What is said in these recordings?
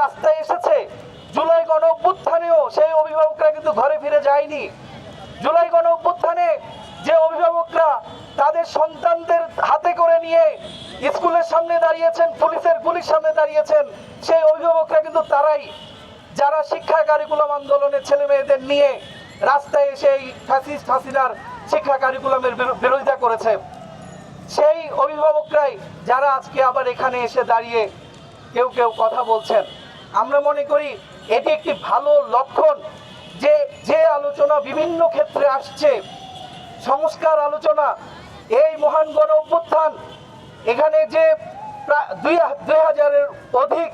রাস্তায় এসেছে। জুলাই গণ অভ্যুত্থানেও সেই অভিভাবকরা কিন্তু ঘরে ফিরে যায়নি। জুলাই গণ অভ্যুত্থানে যে অভিভাবকরা তাদের সন্তানদের হাতে করে নিয়ে স্কুলের সামনে দাঁড়িয়েছেন, পুলিশের পুলিশ সামনে দাঁড়িয়েছেন, সেই অভিভাবকরা কিন্তু তারাই। যারা শিক্ষা কারিকুলাম আন্দোলনের ছেলে মেয়েদের নিয়ে রাস্তায় এসে এই ফ্যাসিস্ট হাসিনার শিক্ষা কারিকুলামের বিরো- বিরোধিতা করেছে, সেই অভিভাবকরাই যারা আজকে আবার এখানে এসে দাঁড়িয়ে কেউ কেউ কথা বলছেন। আমরা মনে করি এটি একটি ভালো লক্ষণ যে যে আলোচনা বিভিন্ন ক্ষেত্রে আসছে। সংস্কার আলোচনা, এই মহান গণ অভ্যুত্থান, এখানে যে প্রায় দুই দুই হাজারের অধিক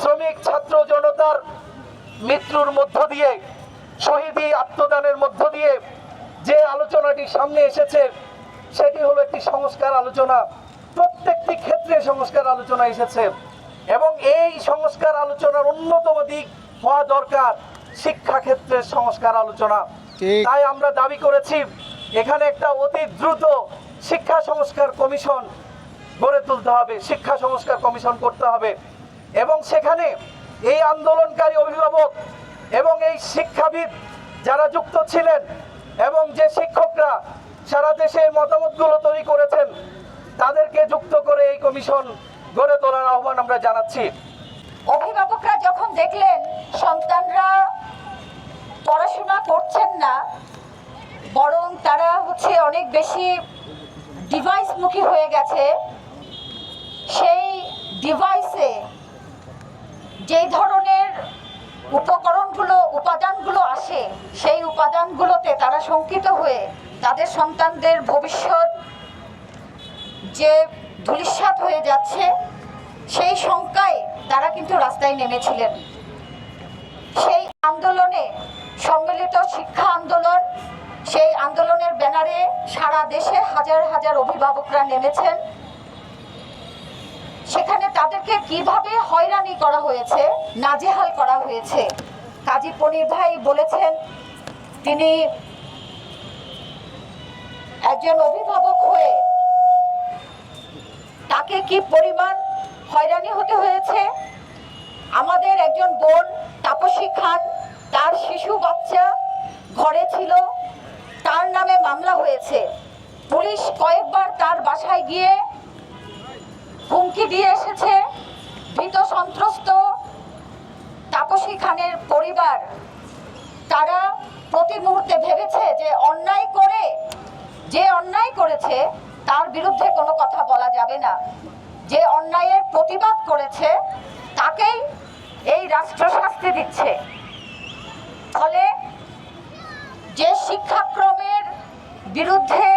শ্রমিক, ছাত্র জনতার মৃত্যুর মধ্য দিয়ে, শহীদী আত্মদানের মধ্য দিয়ে যে আলোচনাটি সামনে এসেছে, সেটি হলো একটি সংস্কার আলোচনা। প্রত্যেকটি ক্ষেত্রে সংস্কার আলোচনা এসেছে। এবং এই সংস্কার আলোচনার অন্যতম দিক হওয়া দরকার শিক্ষা ক্ষেত্রের সংস্কার আলোচনা। তাই আমরা দাবি করেছি এখানে একটা অতি দ্রুত শিক্ষা সংস্কার কমিশন গড়ে তুলতে হবে শিক্ষা সংস্কার কমিশন করতে হবে। এবং সেখানে এই আন্দোলনকারী অভিভাবক এবং এই শিক্ষাবিদ যারা যুক্ত ছিলেন এবং যে শিক্ষকরা সারা দেশে মতামতগুলো তৈরি করেছেন তাদেরকে যুক্ত করে এই কমিশন গড়ে তোলার আহ্বান আমরা জানাচ্ছি। অভিভাবকরা যখন দেখলেন সন্তানরা পড়াশোনা করছেন না, বরং তারা হচ্ছে অনেক বেশি ডিভাইসমুখী হয়ে গেছে, সেই ডিভাইসে যেই ধরনের উপকরণগুলো, উপাদানগুলো আসে, সেই উপাদানগুলোতে তারা শঙ্কিত হয়ে তাদের সন্তানদের ভবিষ্যৎ যে ধূলিসাৎ হয়ে যাচ্ছে। সেই শঙ্কায় তারা কিন্তু রাস্তায় নেমেছিলেন। সেই আন্দোলনে সম্মিলিত শিক্ষা আন্দোলন, সেই আন্দোলনের ব্যানারে সারা দেশে হাজার হাজার অভিভাবকরা নেমেছেন। সেখানে তাদেরকে কীভাবে হয়রানি করা হয়েছে, নাজেহাল করা হয়েছে, কাজী পনির ভাই বলেছেন, তিনি একজন অভিভাবক হয়ে তাকে কি পরিমাণ হয়রানি হতে হয়েছে? আমাদের একজন বোন তাপসী খান, তার শিশু বাচ্চা ঘরে ছিল, তার নামে মামলা হয়েছে। পুলিশ কয়েকবার তার বাসায় গিয়ে হুমকি দিয়ে এসেছে। ভীত সন্ত্রস্ত তাপসী খানের পরিবার, তারা প্রতি মুহূর্তে ভেবেছে যে অন্যায় করে, যে অন্যায় করেছে বিরুদ্ধে কোনো কথা বলা যাবে না। যে অন্যায়ের প্রতিবাদ করেছে, তাকেই এই রাষ্ট্র শাস্তি দিচ্ছে। ফলে যে শিক্ষাক্রমের বিরুদ্ধে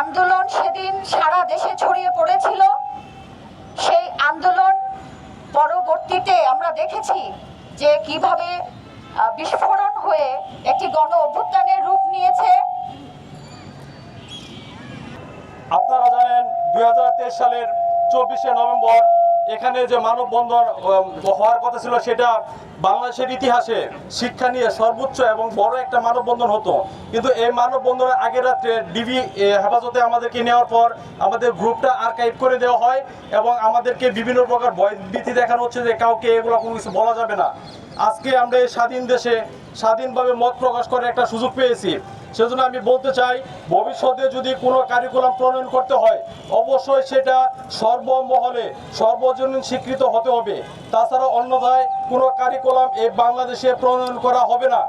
আন্দোলন সেদিন সারা দেশে ছড়িয়ে পড়েছিল, সেই আন্দোলন পরবর্তীতে আমরা দেখেছি যে কীভাবে বিস্ফোরণ হয়ে একটি গণ অভ্যুত্থানের রূপ নিয়েছে আপনারা জানেন দুই হাজার তেইশ সালের চব্বিশে নভেম্বর, এখানে যে মানববন্ধন হওয়ার কথা ছিল সেটা বাংলাদেশের ইতিহাসে শিক্ষা নিয়ে সর্বোচ্চ এবং বড় একটা মানববন্ধন হতো। কিন্তু এই মানববন্ধনের আগের রাত্রে ডিবি হেফাজতে আমাদেরকে নেওয়ার পর আমাদের গ্রুপটা আর্কাইভ করে দেওয়া হয় এবং আমাদেরকে বিভিন্ন প্রকার ভয়ভীতি দেখানো হচ্ছে যে কাউকে এগুলো কোনো কিছু বলা যাবে না। আজকে আমরা এই স্বাধীন দেশে স্বাধীনভাবে মত প্রকাশ করার একটা সুযোগ পেয়েছি। সেজন্য আমি বলতে চাই, ভবিষ্যতে যদি কোনো কারিকুলাম প্রণয়ন করতে হয়, অবশ্যই সেটা সর্বমহলে সর্বজনীন স্বীকৃত হতে হবে। তাছাড়া অন্যথায় কোনো কারিকুলাম এই বাংলাদেশে প্রণয়ন করা হবে না।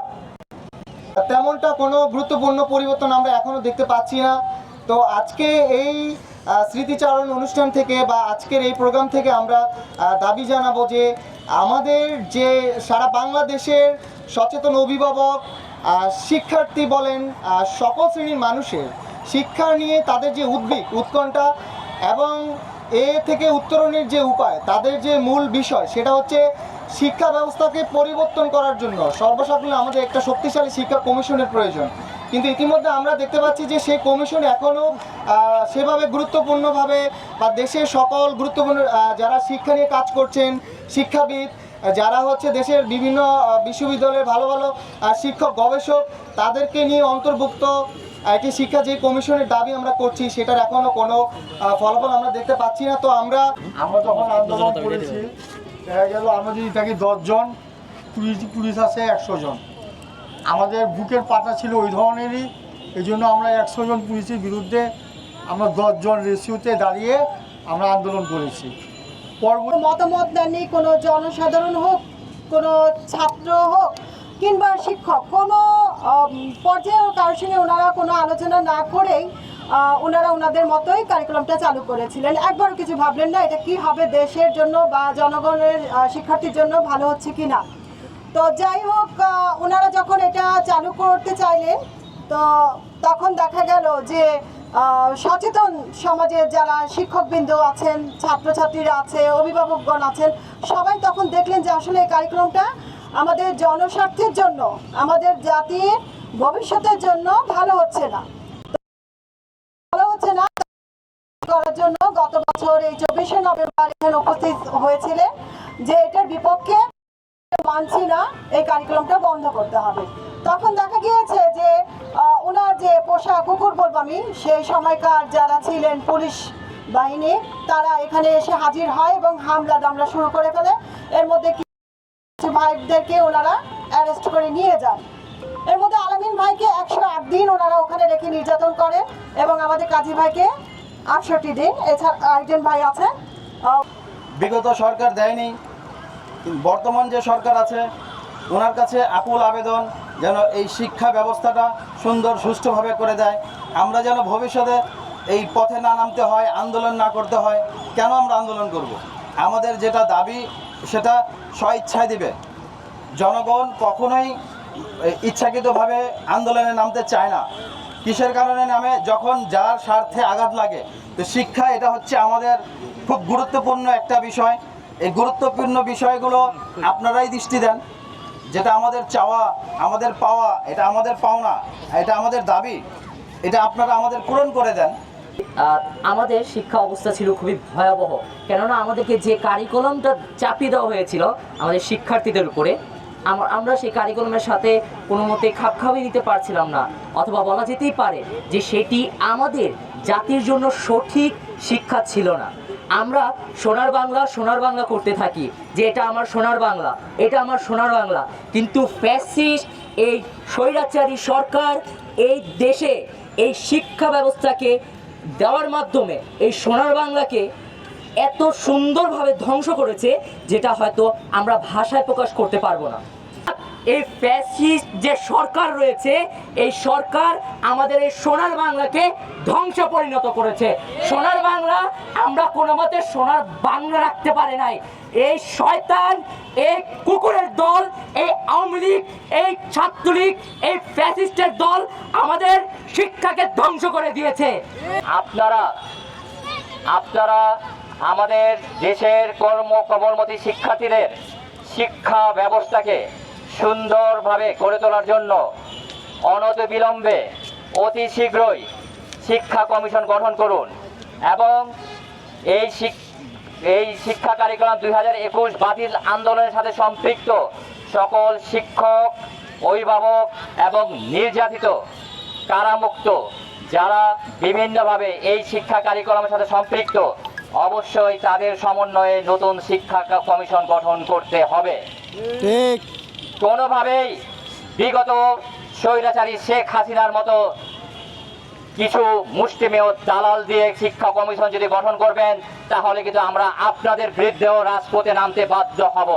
তেমনটা কোনো গুরুত্বপূর্ণ পরিবর্তন আমরা এখনও দেখতে পাচ্ছি না। তো আজকে এই স্মৃতিচারণ অনুষ্ঠান থেকে বা আজকের এই প্রোগ্রাম থেকে আমরা দাবি জানাব যে আমাদের যে সারা বাংলাদেশের সচেতন অভিভাবক শিক্ষার্থী বলেন সকল শ্রেণির মানুষের শিক্ষা নিয়ে তাদের যে উদ্বেগ, উৎকণ্ঠা এবং এ থেকে উত্তরণের যে উপায়, তাদের যে মূল বিষয়, সেটা হচ্ছে শিক্ষা ব্যবস্থাকে পরিবর্তন করার জন্য সর্বসাকুল্যে আমাদের একটা শক্তিশালী শিক্ষা কমিশনের প্রয়োজন। কিন্তু ইতিমধ্যে আমরা দেখতে পাচ্ছি যে সেই কমিশন এখনও সেভাবে গুরুত্বপূর্ণভাবে বা দেশের সকল গুরুত্বপূর্ণ যারা শিক্ষা নিয়ে কাজ করছেন, শিক্ষাবিদ যারা হচ্ছে দেশের বিভিন্ন বিশ্ববিদ্যালয়ের ভালো ভালো শিক্ষক গবেষক তাদেরকে নিয়ে অন্তর্ভুক্ত একটি শিক্ষা যে কমিশনের দাবি আমরা করছি সেটার এখনও কোনো ফলাফল আমরা দেখতে পাচ্ছি না। তো আমরা আমরা যখন আন্দোলন করেছি দেখা গেল আমরা যদি থাকি দশজন পুলিশ পুলিশ আছে একশো জন। আমাদের বুকের পাতা ছিল ওই ধরনেরই এই জন্য আমরা একশো জন পুলিশের বিরুদ্ধে আমরা দশজন রেশিওতে দাঁড়িয়ে আমরা আন্দোলন করেছি। মতামত দেননি কোনো জনসাধারণ হোক, কোনো ছাত্র হোক, কিংবা শিক্ষক, কোনো পর্যায়ে কারোর সঙ্গে ওনারা কোনো আলোচনা না করেই ওনারা ওনাদের মতোই কারিকুলামটা চালু করেছিলেন। একবারও কিছু ভাবলেন না, এটা কি হবে দেশের জন্য বা জনগণের শিক্ষার্থীর জন্য ভালো হচ্ছে কি না? তো যাই হোক ওনারা যখন এটা চালু করতে চাইলেন, তো তখন দেখা গেল যে সচেতন সমাজের যারা শিক্ষকবৃন্দ আছেন, ছাত্রছাত্রীরা আছে, অভিভাবকগণ আছেন, সবাই তখন দেখলেন যে আসলে এই কারিকুলামটা আমাদের জনস্বার্থের জন্য, আমাদের জাতির ভবিষ্যতের জন্য ভালো হচ্ছে না। ভালো হচ্ছে না করার জন্য গত বছর এই চব্বিশে নভেম্বর এখানে উপস্থিত হয়েছিলেন যে এটার বিপক্ষে মানছি না, এই কারিকুলামটা বন্ধ করতে হবে। তখন দেখা গিয়েছে যে ওনার যে পোষা কুকুর বলব আমি, সেই সময়কার যারা ছিলেন পুলিশ বাহিনী, তারা এখানে এসে হাজির হয় এবং হামলা দামলা শুরু করে ফেলে। এর মধ্যে ভাইদেরকে ওনারা অ্যারেস্ট করে নিয়ে যান। এর মধ্যে আলামিন ভাইকে একশো আট দিন ওনারা ওখানে রেখে নির্যাতন করে এবং আমাদের কাজী ভাইকে আটষট্টি দিন, এছাড়া আরেকজন ভাই আছে। বিগত সরকার দেয়নি বর্তমান যে সরকার আছে, ওনার কাছে আকুল আবেদন যেন এই শিক্ষা ব্যবস্থাটা সুন্দর, সুষ্ঠুভাবে করে দেয়। আমরা যেন ভবিষ্যতে এই পথে না নামতে হয়, আন্দোলন না করতে হয়, কেন আমরা আন্দোলন করব। আমাদের যেটা দাবি, সেটা স্বইচ্ছায় দিবে। জনগণ কখনোই ইচ্ছাকৃতভাবে আন্দোলনে নামতে চায় না। কিসের কারণে নামে? যখন যার স্বার্থে আঘাত লাগে। তো শিক্ষা এটা হচ্ছে আমাদের খুব গুরুত্বপূর্ণ একটা বিষয়। এই গুরুত্বপূর্ণ বিষয়গুলো আপনারাই দৃষ্টি দেন। যেটা আমাদের চাওয়া, আমাদের পাওয়া, এটা আমাদের পাওনা, এটা আমাদের দাবি, এটা আপনারা আমাদের পূরণ করে দেন। আমাদের শিক্ষা অবস্থা ছিল খুবই ভয়াবহ। কেননা আমাদেরকে যে কারিকুলামটা চাপিয়ে দেওয়া হয়েছিল, আমাদের শিক্ষার্থীদের উপরে, আম- আমরা সেই কারিকুলামের সাথে কোনো মতে খাপ খাপিয়ে নিতে পারছিলাম না, অথবা বলা যেতেই পারে যে সেটি আমাদের জাতির জন্য সঠিক শিক্ষা ছিল না। আমরা সোনার বাংলা সোনার বাংলা করতে থাকি, যে এটা আমার সোনার বাংলা, এটা আমার সোনার বাংলা। কিন্তু ফ্যাসিস্ট এই স্বৈরাচারী সরকার, এই দেশে এই শিক্ষা ব্যবস্থাকে দেওয়ার মাধ্যমে, এই সোনার বাংলাকে এত সুন্দরভাবে ধ্বংস করেছে, যেটা হয়তো আমরা ভাষায় প্রকাশ করতে পারব না। এই ফ্যাসিস্ট যে সরকার রয়েছে, এই সরকার আমাদের এই সোনার বাংলাকে ধ্বংস পরিণত করেছে। সোনার বাংলা আমরা কোনো মতে সোনার বাংলা রাখতে পারে নাই। এই শয়তান, এই কুকুরের দল, এই আওয়ামী লীগ, এই ছাত্রলীগ, এই ফ্যাসিস্টের দল আমাদের শিক্ষাকে ধ্বংস করে দিয়েছে। আপনারা আপনারা আমাদের দেশের কর্ম কর্মমতী শিক্ষার্থীদের শিক্ষা ব্যবস্থাকে সুন্দরভাবে গড়ে তোলার জন্য অনতিবিলম্বে অতি শীঘ্রই শিক্ষা কমিশন গঠন করুন এবং এই এই শিক্ষা কারিকুলাম দুই হাজার একুশ বাতিল আন্দোলনের সাথে সম্পৃক্ত সকল শিক্ষক, অভিভাবক এবং নির্যাতিত কারামুক্ত যারা বিভিন্নভাবে এই শিক্ষা কারিকুলামের সাথে সম্পৃক্ত অবশ্যই তাদের সমন্বয়ে নতুন শিক্ষা কমিশন গঠন করতে হবে। ঠিক। কোনোভাবেই বিগত স্বৈরাচারী শেখ হাসিনার মতো কিছু মুষ্টিমেয় দালাল দিয়ে শিক্ষা কমিশন যদি গঠন করবেন, তাহলে কিন্তু আমরা আপনাদের বিরুদ্ধেও রাজপথে নামতে বাধ্য হব।